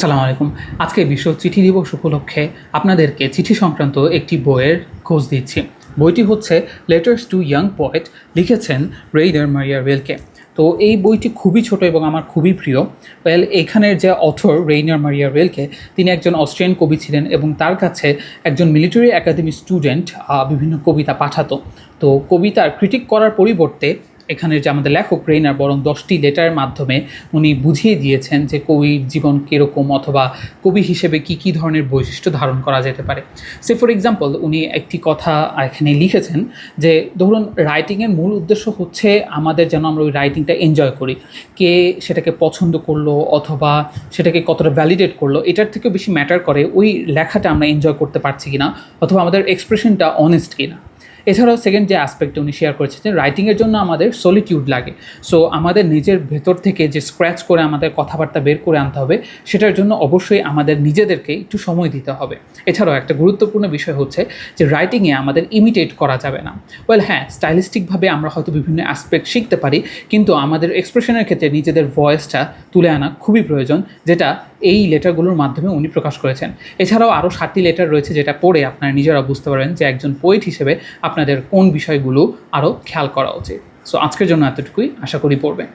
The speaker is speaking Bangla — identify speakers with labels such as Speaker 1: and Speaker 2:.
Speaker 1: আসসালামু আলাইকুম। আজকে বিশ্ব চিঠি দিবস উপলক্ষে আপনাদেরকে চিঠি সংক্রান্ত একটি বইয়ের খোঁজ দিচ্ছি। বইটি হচ্ছে লেটার্স টু ইয়াং পয়েট লিখেছেন রেইডার মারিয়া রেলকে তো এই বইটি খুবই ছোট এবং আমার খুবই প্রিয়। ওয়েল এখানের যে অথর রেইনার মারিয়া রেলকে তিনি একজন অস্ট্রিয়ান কবি ছিলেন এবং তার কাছে একজন মিলিটারি একাডেমি স্টুডেন্ট বিভিন্ন কবিতা পাঠাতো। তো কবিতার ক্রিটিক করার পরিবর্তে এখানের যে আমাদের লেখক রেইনার বরং দশটি লেটারের মাধ্যমে উনি বুঝিয়ে দিয়েছেন যে কবির জীবন কীরকম অথবা কবি হিসেবে কি কি ধরনের বৈশিষ্ট্য ধারণ করা যেতে পারে। সে ফর এক্সাম্পল উনি একটি কথা এখানে লিখেছেন যে, ধরুন রাইটিংয়ের মূল উদ্দেশ্য হচ্ছে আমাদের যেন আমরা ওই রাইটিংটা এনজয় করি। কে সেটাকে পছন্দ করল অথবা সেটাকে কতটা ভ্যালিডেট করল, এটার থেকে বেশি ম্যাটার করে ওই লেখাটা আমরা এনজয় করতে পারছি কিনা অথবা আমাদের এক্সপ্রেশনটা অনেস্ট কিনা। এছাড়াও সেকেন্ড যে অ্যাসপেক্টে উনি শেয়ার করেছেন যে রাইটিংয়ের জন্য আমাদের সলিটিউড লাগে। সো আমাদের নিজের ভেতর থেকে যে স্ক্র্যাচ করে আমাদের কথাবার্তা বের করে আনতে হবে, সেটার জন্য অবশ্যই আমাদের নিজেদেরকে একটু সময় দিতে হবে। এছাড়াও একটা গুরুত্বপূর্ণ বিষয় হচ্ছে যে রাইটিংয়ে আমাদের ইমিটেট করা যাবে না। ওয়েল হ্যাঁ স্টাইলিস্টিকভাবে আমরা হয়তো বিভিন্ন অ্যাসপেক্ট শিখতে পারি, কিন্তু আমাদের এক্সপ্রেশনের ক্ষেত্রে নিজেদের ভয়েসটা তুলে আনা খুবই প্রয়োজন, যেটা এই লেটারগুলোর মাধ্যমে উনি প্রকাশ করেছেন। এছাড়াও আরও সাতটি লেটার রয়েছে যেটা পড়ে আপনারা নিজেরা বুঝতে পারবেন যে একজন পোয়েট হিসেবে আপনাদের কোন বিষয়গুলো আরও খেয়াল করা উচিত। সো আজকের জন্য এতটুকুই। আশা করি পড়বেন।